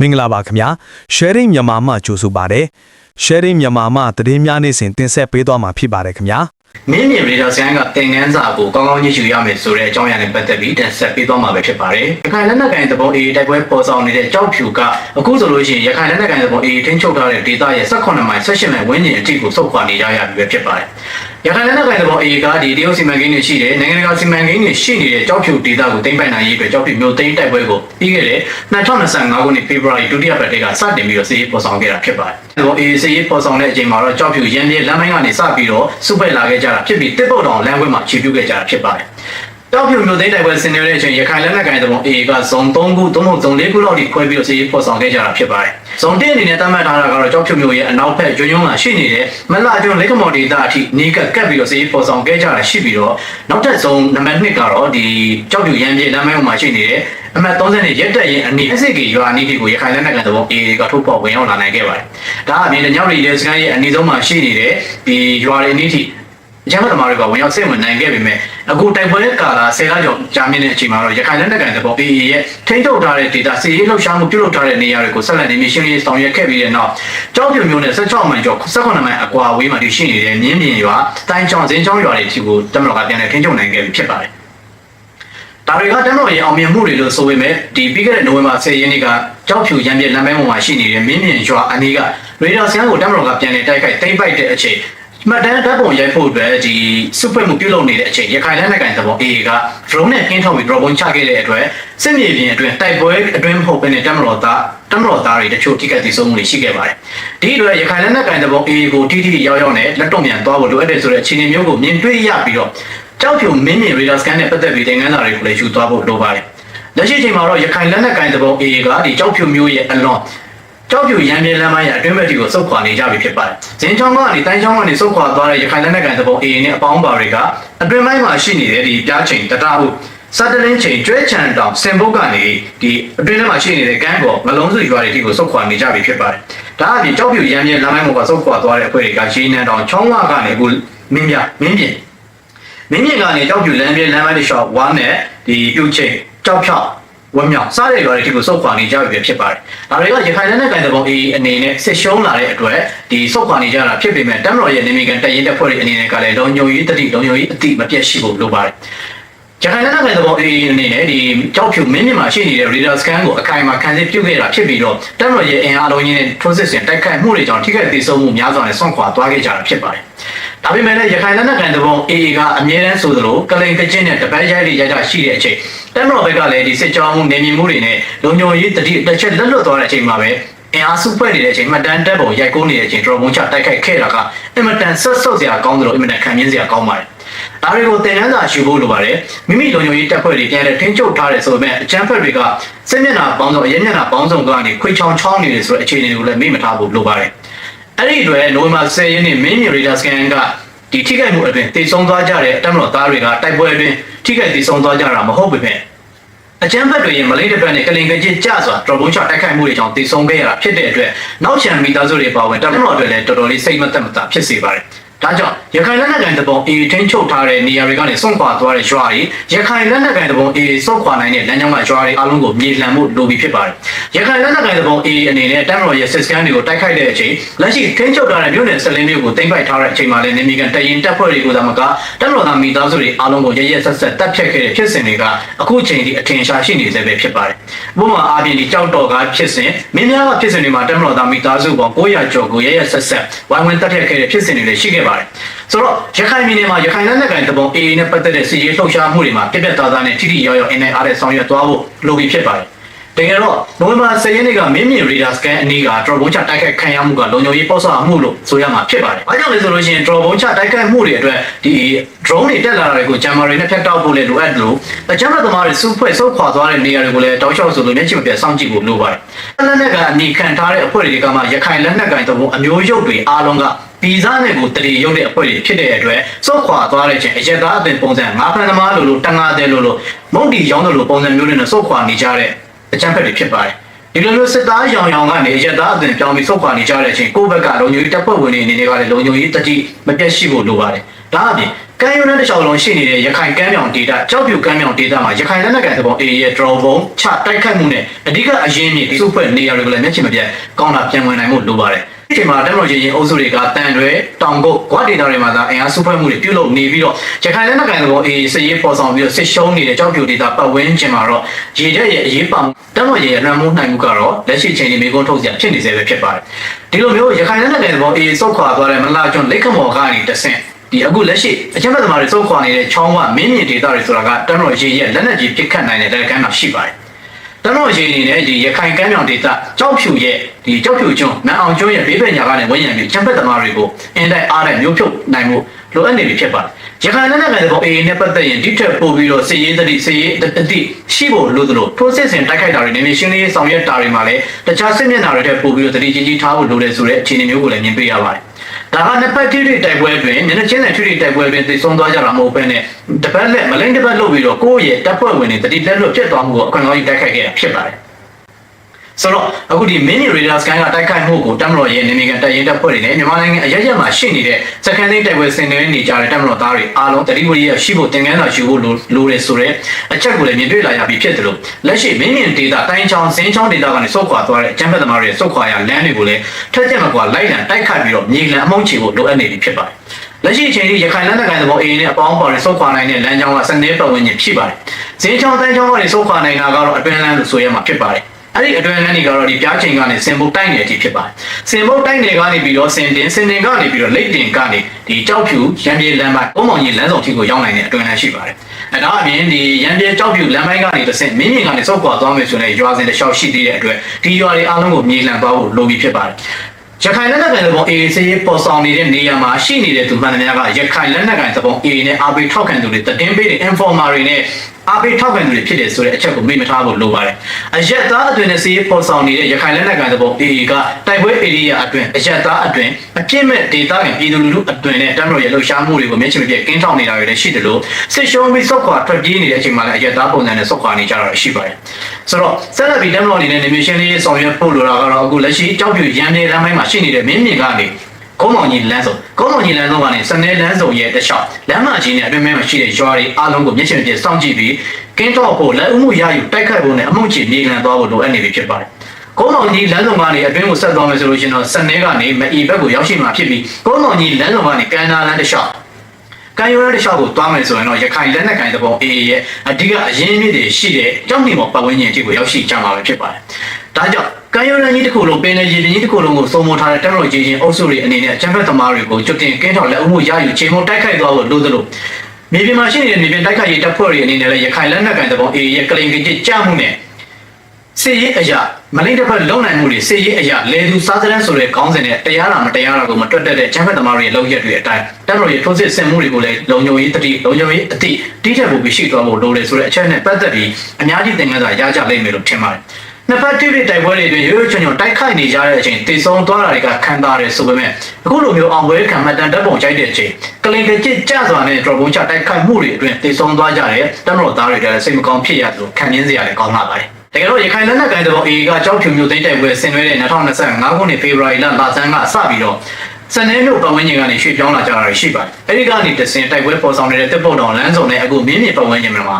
မင်္ဂလာပါခင်ဗျာ sharing မြန်မာမှကြိုဆိုပါတယ် sharing မြန်မာမှသတင်းများနေ့စဉ်တင်ဆက်ပေးသွားမှာဖြစ်ပါတယ်ခင်ဗျာမင်းမြင်ရေဒါဆိုင်ကသင်ငန်းစာကိုကောင်းကောင်းကြည့်ရှုရမယ်ဆိုတဲ့အကြောင်းအရာနဲ့ပတ်သက်ပြီးတင်ဆက်ပေးသွားမှာပဲဖြစ်ပါတယ်။ရခိုင်လက်နက်ကိုင်သဘောအေးတိုက်ပွဲပေါ်ဆောင်နေတဲ့ကြောက်ဖြူကအခုဆိုလို့ရှိရင်ရခိုင်လက်နက်ကိုင်သဘောအေးထင်းချုပ်ထားတဲ့ဒေသရဲ့18မိုင်18မိုင်ဝန်းကျင်အထိကိုစုပ်ခွာနေကြရပြီပဲဖြစ်ပါတယ်။ ရခိုင်လက်နက်ကိုင်သဘောအေးကဒီတရုတ်စီမံကိန်းတွေရှိတယ်နိုင်ငံတကာစီမံကိန်းတွေရှိနေတဲ့ကြောက်ဖြူဒေသကိုသိမ်းပိုက်နိုင်ရေးအတွက်ကြောက်ဖြူမျိုးသိမ်းတိုက်ပွဲကိုပြီးခဲ့တဲ့2025ခုနှစ်ဖေဖော်ဝါရီဒုတိယပတ်တည်းကစတင်ပြီးတော့စီးပေါ်ဆောင်ခဲ့တာဖြစ်ပါတယ်။သဘောအေးစီးပေါ်ဆောင်တဲ့အချိန်မှာတော့ကြောက်ဖြူရန်ပြေလမ်းမိုင်းကနေစပြီးတော့စုပိတ်လာခဲ့ကြတာဖြစ်ပြီးတစ်ပုတ်တောင်လမ်းခွဲမှာခြေပြုတ်ခဲ့ကြတာဖြစ်ပါတယ်။ တောက်ဖြူမျိုးသိမ်းတိုက်ပွဲဆင်နွှဲတဲ့အချိန်ရခိုင်လက်နက်ကိုင်သဘောအေကဇုံ3ခုသို့မဟုတ်ဇုံ4ခုလောက်ထိခွဲပြီးတော့စီးပေါ်ဆောင်ခဲ့ကြတာဖြစ်ပါတယ်။ဇုံ1အနေနဲ့သတ်မှတ်ထားတာကတော့ကြောက်ဖြူမျိုးရဲ့အနောက်ဘက်ကျွန်းကျွန်းကရှိနေတဲ့မလကျွန်းလက်ခမော်ဒေသအထိနီးကပ်ကပ်ပြီးတော့စီးပေါ်ဆောင်ခဲ့ကြတာရှိပြီးတော့နောက်ထပ်ဇုံနံပါတ်2ကတော့ဒီကြောက်ဖြူရန်ပြေလမ်းမိုင်းမှာရှိနေတဲ့အမှတ်30နဲ့ရက်တက်ရင်အနီး SK ရွာအနီးတွေကိုရခိုင်လက်နက်ကန်သဘော AA ကထုတ်ဖော်ဝင်ရောက်လာနိုင်ခဲ့ပါတယ်။ဒါအပြင်ညောင်ရီရဲစကန်ရဲ့အနီးဆုံးမှာရှိနေတဲ့ဒီရွာတွေအနီးထိ အကြမ်းဖက်သမားတွေကဝင်ရောက်စိတ်ဝင်နိုင်ခဲ့ပေမဲ့အခုတိုက်ပွဲကာလ10လကျော်ကြာမြင့်တဲ့အချိန်မှာတော့ရခိုင်လက်နက်ကန်သဘော AA ရဲ့ထိန်းချုပ်ထားတဲ့ဒေသစီရေးလှုပ်ရှားမှုပြုလုပ်ထားတဲ့နေရာတွေကိုဆက်လက်နေမျိုးရှင်းလင်းဆောင်ရွက်ခဲ့ပြီးတဲ့နောက်ကြောက်ပြုံမျိုးနဲ့16မိုင်ကျော်18မိုင်အကွာဝေးမှာတည်ရှိနေတဲ့မြင်းမြင်ရွာတိုင်းချောင်းစင်းချောင်းရွာတွေအထိကိုတမတော်ကပြန်လည်ထိန်းချုပ်နိုင်ခဲ့ပြီဖြစ်ပါတယ်။ဒါတွေကတမတော်ရဲ့အောင်မြင်မှုတွေလို့ဆိုပေမဲ့ဒီပြီးခဲ့တဲ့နိုဝင်ဘာ10ရက်နေ့ကကြောက်ဖြူရံပြက်လမ်းမဲပေါ်မှာရှိနေတဲ့မင်းမြင်ရွာအနီးကရေဒါစကန်ကိုတမတော်ကပြန်လည်တိုက်ခိုက်သိမ်းပိုက်တဲ့အချိန် မှတ်တမ်းဓာတ်ပုံရိုက်ဖို့အတွက်ဒီစုဖွဲ့မှုပြုလုပ်နေတဲ့အချိန်ရခိုင်လက်နက်ကိုင်သဘော AA က drone နဲ့ကင်းထောက်ပြီး drone ချခဲ့တဲ့အတွက်စစ်မြေပြင်အတွင်းတိုက်ပွဲအတွင်းမဟုတ်ဘဲနဲ့တမတော်သားတမတော်သားတွေတချို့ထိခိုက်ဒေဆုံးမှုတွေရှိခဲ့ပါတယ်။ဒီအတွက်ရခိုင်လက်နက်ကိုင်သဘော AA ကိုတိတိရောက်ရောက်နဲ့လက်တော့မြန်သွားဖို့လိုအပ်တယ်ဆိုတဲ့အခြေအနေမျိုးကိုမြင်တွေ့ရပြီးတော့ကြောက်ဖြူမင်းမြင်ရေဒါစကန်နဲ့ပတ်သက်ပြီးသင်ခန်းစာတွေကိုလည်းယူသွားဖို့လိုပါတယ်။လက်ရှိအချိန်မှာတော့ရခိုင်လက်နက်ကိုင်သဘော AA ကဒီကြောက်ဖြူမျိုးရဲ့အလွန် ကြောက်ဖြူရံပြင်းလမ်းမရဲ့အတွင်းဘက်တီကိုစုပ်ခွာနေကြပြီဖြစ်ပါတယ်။ဇင်းချောင်းကနေတိုင်းချောင်းကနေစုပ်ခွာသွားတဲ့ရခိုင်လက်နက်ကိုင်သဘော AA နဲ့အပေါင်းပါတွေကအတွင်းပိုင်းမှာရှိနေတဲ့ဒီပြားချိန်တတားဟုစတလင်းချိန်ကျွဲချန်တောင်စင်ဘုတ်ကနေဒီအတွင်းထဲမှာရှိနေတဲ့ကန်းပေါ်ငလုံးစုရွာတွေတီကိုစုပ်ခွာနေကြပြီဖြစ်ပါတယ်။ဒါအပြင်ကြောက်ဖြူရံပြင်းလမ်းမိုင်းပေါ်ကစုပ်ခွာသွားတဲ့အဖွဲ့တွေကရေနံတောင်ချောင်းဝကနေအခုမင်းပြမင်းပြင်မင်းမြင့်ကနေကြောက်ပြူလမ်းပြလမ်းမတစ်လျှောက်ဝါနဲ့ဒီပြုတ်ချိန်ကြောက်ဖြောက် ဝမ်းမြောက်စားတဲ့ရွာတွေဒီကိုစုပ်ခွာနေကြပြီဖြစ်ပါတယ်။ဒါတွေကရခိုင်လက်နက်ကိုင်တဲ့ပုံအေးအနေနဲ့ဆစ်ရှုံးလာတဲ့အတွက်ဒီစုပ်ခွာနေကြတာဖြစ်ပေမဲ့တမတော်ရဲ့နေမီကန်တရင်တက်ဖွဲ့တွေအနေနဲ့ကလည်းလုံညုံရေးတတိလုံညုံရေးအတိမပြတ်ရှိဖို့လိုပါတယ်။ ရခိုင်လက်နက်ကိုင်တဲ့ပုံအေးအနေနဲ့ဒီကြောက်ဖြူမင်းမြင့်မှာရှိနေတဲ့ radar scan ကိုအခိုင်အမာခံစစ်ပြုတ်ခဲ့တာဖြစ်ပြီးတော့တမတော်ရဲ့အင်အားလုံးကြီးနဲ့ထိုးစစ်ဆင်တိုက်ခိုက်မှုတွေကြောင့်ထိခိုက်ဒေဆုံးမှုများစွာနဲ့ဆွန့်ခွာသွားခဲ့ကြတာဖြစ်ပါတယ်။ဒါပေမဲ့လည်းရခိုင်လက်နက်ကန်တဘုံ AA ကအမြဲတမ်းဆိုသလိုကလိန်ကကျင်းနဲ့တပတ်ရိုက်တွေရိုက်တာရှိတဲ့အချိန်တမတော်ဘက်ကလည်းဒီစစ်ကြောင်းမှုနေမြင်မှုတွေနဲ့လုံခြုံရေးတတိတစ်ချက်လက်လွတ်သွားတဲ့အချိန်မှာပဲအင်အားစုဖွဲ့နေတဲ့အချိန်မှတန်တက်ပုံရိုက်ကုန်းနေတဲ့အချိန်ဒရော်မုံချတိုက်ခိုက်ခဲ့တာကအင်မတန်ဆက်ဆုပ်စရာကောင်းသလိုအင်မတန်ခံမြင်စရာကောင်းပါတယ်။ ဒါတွေကိုသင်ခန်းစာယူဖို့လိုပါတယ်။မိမိလုံခြုံရေးတပ်ဖွဲ့တွေပြန်လည်ထိန်းချုပ်ထားတယ်ဆိုပေမဲ့အကြမ်းဖက်တွေကစစ်မျက်နှာပေါင်းစုံအရဲမျက်နှာပေါင်းစုံကနေခွေချောင်ချောင်းနေတယ်ဆိုတဲ့အခြေအနေတွေကိုလည်းမေ့မထားဖို့လိုပါတယ်။အဲ့ဒီအတွက်နိုဝင်ဘာ10ရက်နေ့မင်းမြရီဒါစကန်ကဒီထိခိုက်မှုအတွင်းတည်ဆုံသွားကြတဲ့တပ်မတော်သားတွေကတိုက်ပွဲအတွင်းထိခိုက်တည်ဆုံသွားကြတာမဟုတ်ပေမဲ့အကြမ်းဖက်တွေရဲ့မလေးတစ်ပတ်နဲ့ကလင်ကကျစ်ကြစွာဒရဘုံချတိုက်ခိုက်မှုတွေကြောင့်တည်ဆုံခဲ့ရတာဖြစ်တဲ့အတွက်နောက်ချန်မိသားစုတွေပါဝင်တပ်မတော်တွေလည်းတော်တော်လေးစိတ်မသက်မသာဖြစ်စေပါတယ်။ ဒါကြောင့်ရခိုင်လက်နက်ကိုင်တပုံအေထင်းချုပ်ထားတဲ့နေရာတွေကနေစွန့်ခွာသွားတဲ့ရွာတွေရခိုင်လက်နက်ကိုင်တပုံအေစွန့်ခွာနိုင်တဲ့လမ်းကြောင်းကရွာတွေအလုံးကိုမြေလှန်မှုလိုပြီးဖြစ်ပါတယ်။ရခိုင်လက်နက်ကိုင်တပုံအေအနေနဲ့တပ်မတော်ရဲ့စစ်စခန်းတွေကိုတိုက်ခိုက်တဲ့အချိန်လက်ရှိထင်းချုပ်ထားတဲ့မြို့နယ်စလင်းမျိုးကိုတင်ပိုက်ထားတဲ့အချိန်မှာလည်းနေမီကန်တရင်တပ်ဖွဲ့တွေကိုသာမကတပ်မတော်သားမိသားစုတွေအလုံးကိုရရဆက်ဆက်တပ်ဖြတ်ခဲ့တဲ့ဖြစ်စဉ်တွေကအခုချိန်ထိအထင်ရှားရှိနေသေးပဲဖြစ်ပါတယ်။ဘုံမှာအာပြင်ဒီကြောက်တော်ကဖြစ်စဉ်မင်းများကဖြစ်စဉ်တွေမှာတပ်မတော်သားမိသားစုပေါင်း900ကျော်ကိုရရဆက်ဆက်ဝိုင်းဝန်းတပ်ဖြတ်ခဲ့တဲ့ဖြစ်စဉ်တွေလည်းရှိခဲ့ပါတယ်။ဆိုတော့ရခိုင်ပြည်နယ်မှာရခိုင်လက်နက်ကိုင်တပုံ AA နဲ့ပတ်သက်တဲ့စစ်ရေးလှုပ်ရှားမှုတွေမှာပြက်ပြက်သားသားနဲ့ထိထိရောက်ရောက်အင်းနဲ့အားတဲ့ဆောင်ရွက်သွားဖို့လိုပြီးဖြစ်ပါတယ်။တကယ်တော့နိုဝင်ဘာ10ရက်နေ့ကမင်းမြင်ရေဒါစကန်အနီးကဒရော့ဘုံချတိုက်ခိုက်ခံရမှုကလုံခြုံရေးပေါ့ဆာမှုလို့ဆိုရမှာဖြစ်ပါတယ်။ဘာကြောင့်လဲဆိုလို့ရှိရင်ဒရော့ဘုံချတိုက်ခိုက်မှုတွေအတွက်ဒီ drone တွေတက်လာတာတွေကိုဂျမ်မာတွေနဲ့ဖျက်တောက်ဖို့လည်းလိုအပ်တယ်လို့အကြမ်းဖက်သမားတွေစုဖွဲ့စုခွာသွားတဲ့နေရာတွေကိုလည်းတောက်လျှောက်ဆိုလို့မျက်ခြေမပြတ်စောင့်ကြည့်ဖို့လိုပါတယ်။လက်နက်ကအနီခံထားတဲ့အဖွဲ့တွေကမှရခိုင်လက်နက်ကိုင်တဘုံအမျိုးရုပ်တွေအားလုံးက ဗီဇနဲ့ကိုတရီရုပ်တဲ့အဖွဲ့တွေဖြစ်တဲ့အတွက်စုခွာသွားတဲ့ချင်းအရက်သားအပင်ပုံစံငါးဖန်သမားလိုလိုတန်ငါတဲ့လိုလိုမုတ်တီရောင်းတဲ့လိုပုံစံမျိုးတွေနဲ့စုခွာနေကြတဲ့အကြမ်းဖက်တွေဖြစ်ပါတယ်။ဒီလိုမျိုးစစ်သားရောင်ရောင်ကနေရက်သားအသွင်ပြောင်းပြီးဆုတ်ခွာနေကြတဲ့အချိန်ကိုယ့်ဘက်ကလုံခြုံရေးတပ်ဖွဲ့ဝင်တွေအနေနဲ့ကလည်းလုံခြုံရေးတတိမပြတ်ရှိဖို့လိုပါတယ်။ဒါအပြင်ကမ်းရိုးတန်းတစ်လျှောက်လုံးရှိနေတဲ့ရခိုင်ကမ်းမြောင်ဒေသကြောက်ပြူကမ်းမြောင်ဒေသမှာရခိုင်လက်နက်ကိုင်သဘော A ရဲ့ drone ဘုံချတိုက်ခိုက်မှုနဲ့အဓိကအရင်းမြစ်ဒီစုဖွဲ့နေရာတွေကိုလည်းမျက်ခြေမပြတ်ကောင်းတာပြန်ဝင်နိုင်မှုလိုပါတယ် ဒီချိန်မှာတက်မတော်ချင်းရင်အုပ်စုတွေကတန်တွေတောင်ကုတ်ကွာဒေတာတွေမှာသာအင်အားစုဖွဲ့မှုတွေပြုလုပ်နေပြီးတော့ရခိုင်လက်နက်ကိုင်သဘော A စရေးပေါ်ဆောင်ပြီးတော့စစ်ရှုံးနေတဲ့ကြောက်ပြူဒေသပတ်ဝန်းကျင်မှာတော့ရေတက်ရဲ့အရေးပါတက်မတော်ရဲ့လွှမ်းမိုးနိုင်မှုကတော့လက်ရှိချိန်ဒီမေကုန်းထုတ်စရာဖြစ်နေစေပဲဖြစ်ပါတယ်ဒီလိုမျိုးရခိုင်လက်နက်ကိုင်သဘော A စုတ်ခွာသွားတဲ့မလာကျွန်းလက်ခမော်ကနေတဆင့်ဒီအခုလက်ရှိအကြမ်းဖက်သမားတွေစုပ်ခွာနေတဲ့ချောင်းကမင်းမြင့်ဒေသတွေဆိုတာကတန်းတော်ရေးရဲ့လက်နက်ကြီးပစ်ခတ်နိုင်တဲ့လက်ကမ်းမှာရှိပါတယ်။တန်းတော်ရေးအနေနဲ့ဒီရခိုင်ကမ်းမြောင်ဒေသကြောက်ဖြူရဲ့ ဒီကြောက်ဖြူကျွန်းနန်းအောင်ကျွန်းရဲ့ဘေးဘက်ညာကနေဝန်းရံပြီးအကြမ်းဖက်သမားတွေကိုအင်တိုက်အားတဲ့မျိုးဖြုတ်နိုင်မှုလိုအပ်နေပြီဖြစ်ပါတယ်။ရခိုင်လက်နက်ကိုင်တဲ့ပေါ်အေနဲ့ပတ်သက်ရင်ဒီထက်ပိုပြီးတော့စစ်ရေးတတိစစ်ရေးတတိရှိဖို့လိုသလိုထိုးစစ်ဆင်တိုက်ခိုက်တာတွေနေနေရှင်းလင်းရေးဆောင်ရွက်တာတွေမှာလည်းတခြားစစ်မျက်နှာတွေထက်ပိုပြီးတော့တတိကြီးကြီးထားဖို့လိုတယ်ဆိုတဲ့အခြေအနေမျိုးကိုလည်းမြင်တွေ့ရပါတယ်။ဒါကနှစ်ပတ်ထိထိတိုက်ပွဲတွင်မျက်နှာချင်းတဲ့ထိထိတိုက်ပွဲတွင်သိဆုံးသွားကြတာမဟုတ်ဘဲနဲ့တပတ်လက်မလိမ့်တပတ်လုပ်ပြီးတော့ကိုယ့်ရဲ့တပ်ဖွဲ့ဝင်တွေတတိလက်လွတ်ပြတ်သွားမှုကိုအခွင့်အရေးတိုက်ခိုက်ခဲ့တာဖြစ်ပါတယ် ဆိုတော့အခုဒီ mini radar scan ကတိုက်ခိုက်မှုကိုတမတော်ရဲ့နေမီကန်တပ်ရင်းတပ်ဖွဲ့တွေနဲ့မြန်မာနိုင်ငံအရက်ရက်မှာရှိနေတဲ့စကန်သိန်းတိုက်ပွဲဆင်နွှဲနေကြတဲ့တမတော်သားတွေအားလုံးတတိဝရီရရှိဖို့တင်ကန်းသာယူဖို့လိုလိုတယ်ဆိုတော့အချက်ကိုလည်းမြင်တွေ့လာရပြီဖြစ်တယ်လို့လက်ရှိမင်းမြင့်ဒေတာတိုင်းချောင်းစင်းချောင်းဒေတာကနေစုတ်ခွာသွားတဲ့အကြမ်းဖက်သမားတွေရဲ့စုတ်ခွာရလမ်းတွေကိုလည်းထက်ချက်မကွာလိုက်လံတိုက်ခိုက်ပြီးတော့မြေလံအမုန်းချေဖို့လိုအပ်နေပြီဖြစ်ပါတယ်လက်ရှိအချိန်ထိရခိုင်လက်နက်ကိုင်သဘောအေနဲ့အပေါင်းပါတွေစုတ်ခွာနိုင်တဲ့လမ်းကြောင်းကစနေပတ်ဝန်းကျင်ဖြစ်ပါတယ်။ဇင်းချောင်းတိုင်းချောင်းကနေစုတ်ခွာနိုင်တာကတော့အတွင်းလမ်းလို့ဆိုရမှာဖြစ်ပါတယ်။ အဲ့ဒီအတွင်းလမ်းတွေကတော့ဒီပြားချိန်ကနေစင်ဘုတ်တိုက်နယ်အထိဖြစ်ပါတယ်။စင်ဘုတ်တိုက်နယ်ကနေပြီးတော့စင်တင်စင်တင်ကနေပြီးတော့လိတ်တင်ကနေဒီကြောက်ဖြူရံပြေလမ်းပိုင်းကုန်းမောင်ကြီးလမ်းဆောင်ထိကိုရောက်နိုင်တဲ့အတွင်းလမ်းရှိပါတယ်။အဲဒါအပြင်ဒီရံပြေကြောက်ဖြူလမ်းပိုင်းကနေတစ်ဆင့်မင်းမြင့်ကနေစုတ်ခွာသွားမယ်ဆိုရင်ရွာစဉ်တစ်လျှောက်ရှိသေးတဲ့အတွက်ဒီရွာတွေအားလုံးကိုမြေလှန်သွားဖို့လိုပြီးဖြစ်ပါတယ်။ရခိုင်လက်နက်ကိုင်သဘော AA စေးပေါ်ဆောင်နေတဲ့နေရာမှာရှိနေတဲ့သူမှန်သမျှကရခိုင်လက်နက်ကိုင်သဘော AA နဲ့အာဘေထောက်ခံသူတွေတည်င်းပေးတဲ့ informer တွေနဲ့ အာဘေထောက်ခံသူတွေဖြစ်တယ်ဆိုတဲ့အချက်ကိုမေ့မထားဖို့လိုပါတယ်။အရက်သားအတွင်နဲ့စေးပေါ်ဆောင်နေတဲ့ရခိုင်လက်နက်ကိုင်သဘော AA ကတိုက်ပွဲ area အတွင်အရက်သားအတွင်အပြစ်မဲ့ဒေသခံပြည်သူလူထုအတွင်နဲ့တမ်းတော်ရဲ့လှုပ်ရှားမှုတွေကိုမျက်ခြေမပြတ်ကင်းထောက်နေတာတွေလည်းရှိတယ်လို့စစ်ရှုံးပြီးစောက်ခွာထွက်ပြေးနေတဲ့အချိန်မှာလည်းအရက်သားပုံစံနဲ့စောက်ခွာနေကြတာရှိပါတယ်။ဆိုတော့ဆက်လက်ပြီးတမ်းတော်အနေနဲ့နေမရှင်လေးဆောင်ရွက်ဖို့လိုတာကတော့အခုလက်ရှိကြောက်ပြူရန်နေလမ်းပိုင်းမှာရှိနေတဲ့မင်းမြင့်ကနေ ကုန်းမောင်ကြီးလမ်းစုံကုန်းမောင်ကြီးလမ်းစုံကနေစနေလမ်းစုံရဲ့တစ်လျှောက်လမ်းမကြီးနဲ့အတွင်းထဲမှာရှိတဲ့ရွာတွေအားလုံးကိုမျက်ခြေပြစောင့်ကြည့်ပြီးကင်းတော့ဖို့လက်ဦးမှုရယူတိုက်ခိုက်ဖို့နဲ့အမှုချေမြေခံသွားဖို့လိုအပ်နေပြီဖြစ်ပါတယ်။ကုန်းမောင်ကြီးလမ်းစုံကနေအတွင်းကိုဆက်သွားမယ်ဆိုလို့ရှိရင်တော့စနေကနေမအီဘက်ကိုရောက်ရှိမှာဖြစ်ပြီးကုန်းမောင်ကြီးလမ်းစုံကနေကန်နာလမ်းတစ်လျှောက်ကံရိုးရတဲ့ရှောက်ကိုသွားမယ်ဆိုရင်တော့ရခိုင်လက်နက်ကိုင်သဘော AA ရဲ့အဓိကအရင်းမြစ်တွေရှိတဲ့ကြောက်နေမော်ပတ်ဝန်းကျင်အထိကိုရောက်ရှိကြမှာပဲဖြစ်ပါတယ်။ဒါကြောင့် ကံရိုးလမ်းကြီးတစ်ခုလုံးပင်လယ်ရေပြင်ကြီးတစ်ခုလုံးကိုစုံမထားတဲ့တက်မတော်ကြီးချင်းအုပ်စုတွေအနေနဲ့ချမ်းဖက်သမားတွေကိုကျွတ်တင်ကင်းထောက်လက်အမှုရယူချိန်မတိုက်ခိုက်သွားဖို့လိုသလိုမြေပြင်မှာရှိနေတဲ့မြေပြင်တိုက်ခိုက်ရေးတပ်ဖွဲ့တွေအနေနဲ့လည်းရခိုင်လက်နက်ကိုင်သဘော AA ရဲ့ကလိန်ကကြကြမှုနဲ့စစ်ရေးအရာမလိမ့်တစ်ဖက်လုံနိုင်မှုတွေစစ်ရေးအရာလေသူစားစရန်ဆိုတဲ့ခေါင်းစဉ်နဲ့တရားလာမတရားလာကိုမတွက်တတ်တဲ့ချမ်းဖက်သမားတွေရဲ့လောက်ရက်တွေအတိုင်းတပ်မတော်ရဲ့ထိုးစစ်ဆင်မှုတွေကိုလည်းလုံခြုံရေးတတိလုံခြုံရေးအတိတိကျဖို့ရှိသွားဖို့လိုတယ်ဆိုတဲ့အချက်နဲ့ပတ်သက်ပြီးအများကြီးသင်ခန်းစာရကြလိမ့်မယ်လို့ထင်ပါတယ်။ နှစ်ဖက်တိတိတိုက်ပွဲတွေအတွင်းရိုးရိုးချွန်ချွန်တိုက်ခိုက်နေကြတဲ့အချိန်တေဆုံးသွားတာတွေကခံစားရတယ်ဆိုပေမဲ့အခုလိုမျိုးအောင်ပွဲခံမှတ်တမ်းတပ်ပုံကြိုက်တဲ့အချိန်ကလင်ကကြစ်ကြစွာနဲ့ဒရော့ဘုံချတိုက်ခိုက်မှုတွေအတွင်းတေဆုံးသွားကြတဲ့တပ်မတော်သားတွေကလည်းစိတ်မကောင်းဖြစ်ရသလိုခံရင်းစရာလည်းကောင်းလာပါတယ်။တကယ်တော့ရခိုင်လက်နက်ကိုင်တဲ့ဘော AA ကကြောက်ဖြူမျိုးသိမ်းတိုက်ပွဲဆင်နွှဲတဲ့2025ခုနှစ်ဖေဖော်ဝါရီလလဆန်းကစပြီးတော့စနေမျိုးပတ်ဝန်းကျင်ကနေရွှေ့ပြောင်းလာကြတာရှိပါတယ်။အဲဒီကနေတစင်တိုက်ပွဲပေါ်ဆောင်နေတဲ့တပ်ပုတ်တော်လမ်းစုံနဲ့အခုမြင်းမြင့်ပတ်ဝန်းကျင်မှာ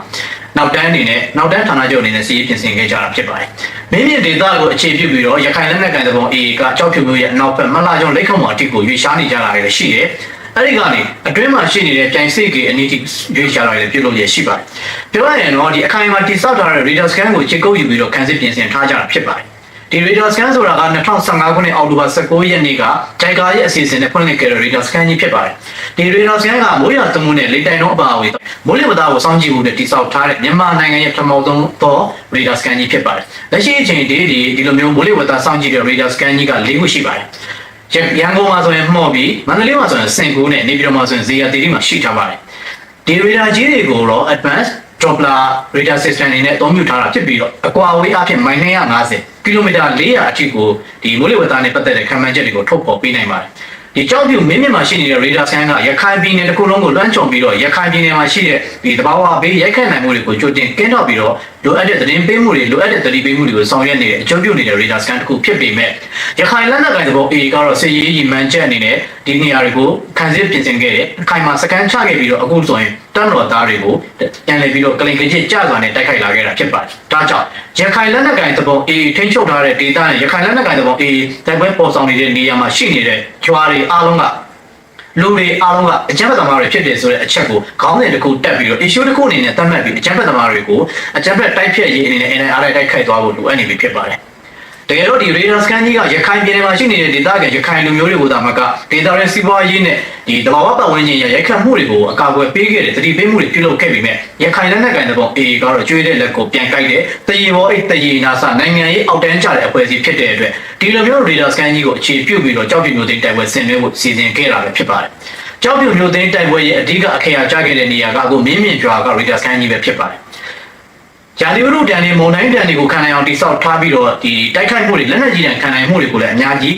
နောက်တန်းအနေနဲ့နောက်တန်းဌာနချုပ်အနေနဲ့စီးရေးပြင်ဆင်ခဲ့ကြတာဖြစ်ပါတယ်။မြင်းမြင့်ဒေသကိုအခြေပြုပြီးတော့ရခိုင်လက်နက်ကိုင်တဲ့ဘော AA ကကြောက်ဖြူမျိုးရဲ့အနောက်ဘက်မလာကျောင်းလက်ခုံပေါ်အထိကိုရွေးရှားနေကြတာလည်းရှိတယ်။အဲ့ဒီကနေအတွင်းမှာရှိနေတဲ့ပြိုင်စိတ်ကအနည်းထိရွေးချလာတယ်ပြုလုပ်ရရှိပါတယ်။ပြောရရင်တော့ဒီအခိုင်အမာတိစောက်ထားတဲ့ radar scan ကိုချစ်ကုပ်ယူပြီးတော့ခန်းစစ်ပြင်ဆင်ထားကြတာဖြစ်ပါတယ်။ ဒီ radar scan ဆိုတာက2015ခုနှစ်အောက်တိုဘာ19ရက်နေ့ကဂျိုင်ကာရဲ့အစီအစဉ်နဲ့ဖွင့်လှစ်ခဲ့တဲ့ radar scan ကြီးဖြစ်ပါတယ်။ဒီ radar scan ကမိုးရွာသွန်းမှုနဲ့လေတိုင်တော့အပါအဝင်မိုးလေဝသကိုစောင့်ကြည့်မှုနဲ့တိစောက်ထားတဲ့မြန်မာနိုင်ငံရဲ့ပထမဆုံးသော radar scan ကြီးဖြစ်ပါတယ်။လက်ရှိအချိန်ဒီဒီဒီလိုမျိုးမိုးလေဝသစောင့်ကြည့်တဲ့ radar scan ကြီးက၄ခုရှိပါတယ်။ရန်ကုန်မှာဆိုရင်မှော့ပြီးမန္တလေးမှာဆိုရင်စင်ကူးနဲ့နေပြည်တော်မှာဆိုရင်ဇေယျတီတီမှာရှိထားပါတယ်ဒီ radar ကြီးတွေကိုတော့ advanced Doppler radar system အနေနဲ့အသုံးပြုထားတာဖြစ်ပြီးတော့အကွာအဝေးအဖြစ်မိုင်250ကီလိုမီတာ400အထိကိုဒီမိုးလေဝသနဲ့ပတ်သက်တဲ့ခံမှန်းချက်တွေကိုထုတ်ဖော်ပေးနိုင်ပါတယ်ဒီကြောက်ပြူမင်းမြင့်မှာရှိနေတဲ့ radar scan ကရခိုင်ပြည်နယ်တစ်ခုလုံးကိုလွှမ်းခြုံပြီးတော့ရခိုင်ပြည်နယ်မှာရှိတဲ့ဒီတဘာဝဘေးရိုက်ခတ်နိုင်မှုတွေကိုကြိုတင်ကင်းထောက်ပြီးတော့ လိုအပ်တဲ့သတင်းပေးမှုတွေလိုအပ်တဲ့သတင်းပေးမှုတွေကိုဆောင်ရွက်နေတဲ့အကျိုးပြုနေတဲ့ radar scan တစ်ခုဖြစ်ပေမဲ့ရခိုင်လက်နက်ကိုင်သဘော A ကတော့စစ်ရေးရီမှန်ချက်အနေနဲ့ဒီနေရာတွေကိုခံစစ်ပြင်ဆင်ခဲ့တယ်အခိုင်မှာစကန်ချခဲ့ပြီးတော့အခုဆိုရင်တန်းတော်သားတွေကိုပြန်လည်ပြီးတော့ကလင်ကကြီးကြစွာနဲ့တိုက်ခိုက်လာခဲ့တာဖြစ်ပါတယ်ဒါကြောင့်ရခိုင်လက်နက်ကိုင်သဘော A ထိန်းချုပ်ထားတဲ့ဒေသနဲ့ရခိုင်လက်နက်ကိုင်သဘော A တိုက်ပွဲပေါ်ဆောင်နေတဲ့နေရာမှာရှိနေတဲ့ကျွာတွေအားလုံးက လူတွေအားလုံးကအကြမ်းဖက်သမားတွေဖြစ်တယ်ဆိုတဲ့အချက်ကိုခေါင်းစဉ်တစ်ခုတက်ပြီးတော့ issue တစ်ခုအနေနဲ့သတ်မှတ်ပြီးအကြမ်းဖက်သမားတွေကိုအကြမ်းဖက်တိုက်ဖြတ်ရေးအနေနဲ့ NIR တိုက်ခိုက်သွားဖို့လိုအပ်နေပြီဖြစ်ပါတယ်။ တကယ်တော့ဒီ radar scan ကြီးကရခိုင်ပြည်နယ်မှာရှိနေတဲ့ဒေသခံရခိုင်လူမျိုးတွေကိုသာမကဒေသရဲ့စီးပွားရေးနဲ့ဒီတဘာဝပတ်ဝန်းကျင်ရဲ့ရိုက်ခတ်မှုတွေကိုအကာအကွယ်ပေးခဲ့တယ်တတိပေးမှုတွေပြုလုပ်ခဲ့ပြီးမြဲရခိုင်လက်နက်ကိုင်တဲ့ပုံ AA ကတော့ကျွေးတဲ့လက်ကိုပြန်ကိုက်တယ်တရေဘောအိတ်တရေနာစနိုင်ငံရေးအောက်တန်းကျတဲ့အဖွဲ့အစည်းဖြစ်တဲ့အတွက်ဒီလိုမျိုး radar scan ကြီးကိုအခြေပြုပြီးတော့ကြောက်ပြမျိုးသိမ်းတိုက်ပွဲဆင်နွှဲဖို့စီစဉ်ခဲ့တာပဲဖြစ်ပါတယ်။ကြောက်ပြမျိုးသိမ်းတိုက်ပွဲရဲ့အဓိကအခရာကျခဲ့တဲ့နေရာကအခုမြင်းမြင့်ကျွာက radar scan ကြီးပဲဖြစ်ပါတယ်။ ရာသီဥတုတန်တွေမုန်တိုင်းတန်တွေကိုခံနိုင်အောင်တိစောက်ထားပြီးတော့ဒီတိုက်ခိုက်မှုတွေလက်နက်ကြီးတန်ခံနိုင်မှုတွေကိုလည်းအများကြီး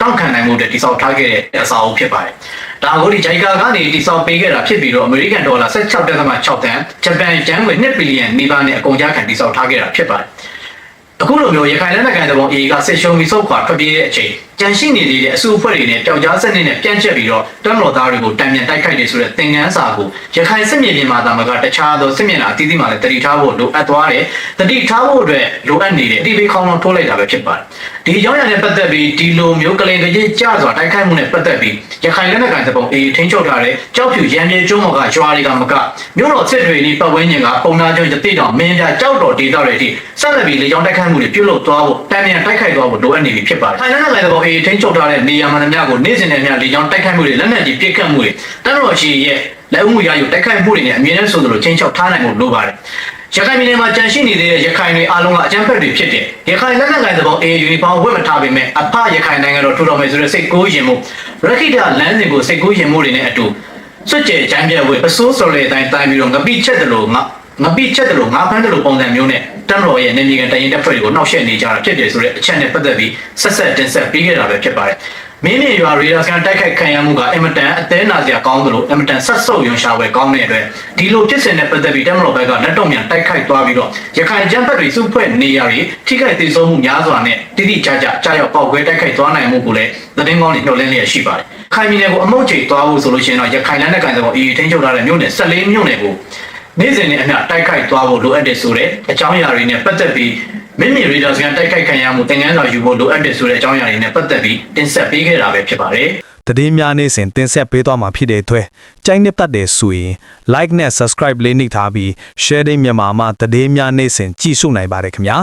တောက်ခံနိုင်မှုတွေတိစောက်ထားခဲ့တဲ့အစာအုပ်ဖြစ်ပါတယ်။ဒါကိုဒီဂျိုင်ကာကနေတိစောက်ပေးခဲ့တာဖြစ်ပြီးတော့အမေရိကန်ဒေါ်လာ16.6တန်ဂျပန်ကျန်းငွေ2ဘီလီယံနီးပါးနဲ့အကုန်ကြားခံတိစောက်ထားခဲ့တာဖြစ်ပါတယ်။အခုလိုမျိုးရခိုင်လက်နက်ကန်တပုံ AA ကစစ်ရှုံးပြီးဆုတ်ခွာထွက်ပြေးတဲ့အချိန် ကြန့်ရှိနေသေးတဲ့အစုအဖွဲ့တွေနဲ့ပျောက်ကြားစနစ်နဲ့ပြန့်ကျက်ပြီးတော့တမတော်သားတွေကိုတံပြန်တိုက်ခိုက်နေဆိုတဲ့သင်ငန်းစာကိုရခိုင်စစ်မြေပြင်မှာတာမကတခြားသောစစ်မြေနာအသီးသီးမှာလည်းတတိထားဖို့လိုအပ်သွားတယ်တတိထားဖို့အတွက်လိုအပ်နေတဲ့အတိပေးခေါင်းလုံးထိုးလိုက်တာပဲဖြစ်ပါတယ်ဒီအကြောင်းအရာနဲ့ပတ်သက်ပြီးဒီလိုမျိုးကလင်ကကြီးကြစွာတိုက်ခိုက်မှုနဲ့ပတ်သက်ပြီးရခိုင်လက်နက်ကန်တပုံ AA ထိန်းချုပ်ထားတဲ့ကြောက်ဖြူရံပြေကျုံးမော်ကရွာတွေကမကမြို့တော်စစ်တွေဒီပတ်ဝန်းကျင်ကပုံနာကျွန်းရတိတောင်မင်းပြကြောက်တော်ဒေသတွေအထိဆက်လက်ပြီးလေကြောင်းတိုက်ခိုက်မှုတွေပြုလုပ်သွားဖို့တံမြန်တိုက်ခိုက်သွားဖို့လိုအပ်နေပြီဖြစ်ပါတယ်ခိုင်လက်နက်ကန်တပုံ AA ထိန်းချုပ်ထားတဲ့နေရာမှန်သမျှကိုနေ့စဉ်နဲ့မျှလေကြောင်းတိုက်ခိုက်မှုတွေလက်နက်ကြီးပစ်ခတ်မှုတွေတန်းတော်ရှိရဲ့လက်ဦးမှုရယူတိုက်ခိုက်မှုတွေနဲ့အမြဲတမ်းဆိုသလိုချင်းချောက်ထားနိုင်ဖို့လိုပါတယ်ရခိုင်ပြည်နယ်မှာကြန့်ရှိနေတဲ့ရခိုင်တွေအားလုံးကအကြမ်းဖက်တွေဖြစ်တယ်။ရခိုင်လက်နက်ကိုင်သဘော A ယူနီဖောင်းဝတ်မထားပေမဲ့အဖရခိုင်နိုင်ငံတော်ထူထောင်မယ်ဆိုတဲ့စိတ်ကိုးရင်မှုရခိတလမ်းစဉ်ကိုစိတ်ကိုးရင်မှုတွေနဲ့အတူစွတ်ကြဲချမ်းပြတ်ဝဲအစိုးစော်လေတိုင်းတိုင်းပြီးတော့ငပိချက်တယ်လို့ငါငပိချက်တယ်လို့ငါဖမ်းတယ်လို့ပုံစံမျိုးနဲ့ တမ်းတော်ရဲ့နေမြေကန်တရင်တက်ဖွဲ့တွေကိုနှောက်ယှက်နေကြတာဖြစ်တယ်ဆိုတဲ့အချက်နဲ့ပတ်သက်ပြီးဆက်ဆက်တင်ဆက်ပေးခဲ့တာပဲဖြစ်ပါတယ်။မင်းမြရွာရေဒါစကန်တိုက်ခိုက်ခံရမှုကအင်မတန်အသေးနာစရာကောင်းသလိုအင်မတန်ဆက်ဆုပ်ရွံရှာဝဲကောင်းတဲ့အတွက်ဒီလိုဖြစ်စဉ်နဲ့ပတ်သက်ပြီးတမတော်ဘက်ကလက်တော့မြန်တိုက်ခိုက်သွားပြီးတော့ရခိုင်ကျန်းဖက်တွေစုဖွဲ့နေရာတွေထိခိုက်သေးဆုံးမှုများစွာနဲ့တိတိကျကျကြားရောက်ပေါက်ကွဲတိုက်ခိုက်သွားနိုင်မှုကိုလည်းသတင်းကောင်းတွေညှို့လင်းလျက်ရှိပါတယ်။ခိုင်ပြည်နယ်ကိုအမုတ်ချိန်သွားဖို့ဆိုလို့ရှိရင်တော့ရခိုင်လမ်းနဲ့ကန်တဲ့ပေါ်အေးထိန်းချုပ်ထားတဲ့မြို့နယ်14မြို့နယ်ကို နေ့စဉ်နဲ့အမျှတိုက်ခိုက်သွားဖို့လိုအပ်တယ်ဆိုတဲ့အကြောင်းအရာတွေနဲ့ပတ်သက်ပြီးမိမိရေဒါစကန်တိုက်ခိုက်ခံရမှုတင်ငန်းစာယူဖို့လိုအပ်တယ်ဆိုတဲ့အကြောင်းအရာတွေနဲ့ပတ်သက်ပြီးတင်ဆက်ပေးခဲ့တာပဲဖြစ်ပါတယ်။တည်င်းများနေစဉ်တင်ဆက်ပေးသွားမှာဖြစ်တဲ့အတွက်ကြိုက်နှစ်ပတ်တယ်ဆိုရင် like နဲ့ subscribe လေးနှိပ်ထားပြီး sharing မြန်မာမှာတည်င်းများနေစဉ်ကြည့်ရှုနိုင်ပါတယ်ခင်ဗျာ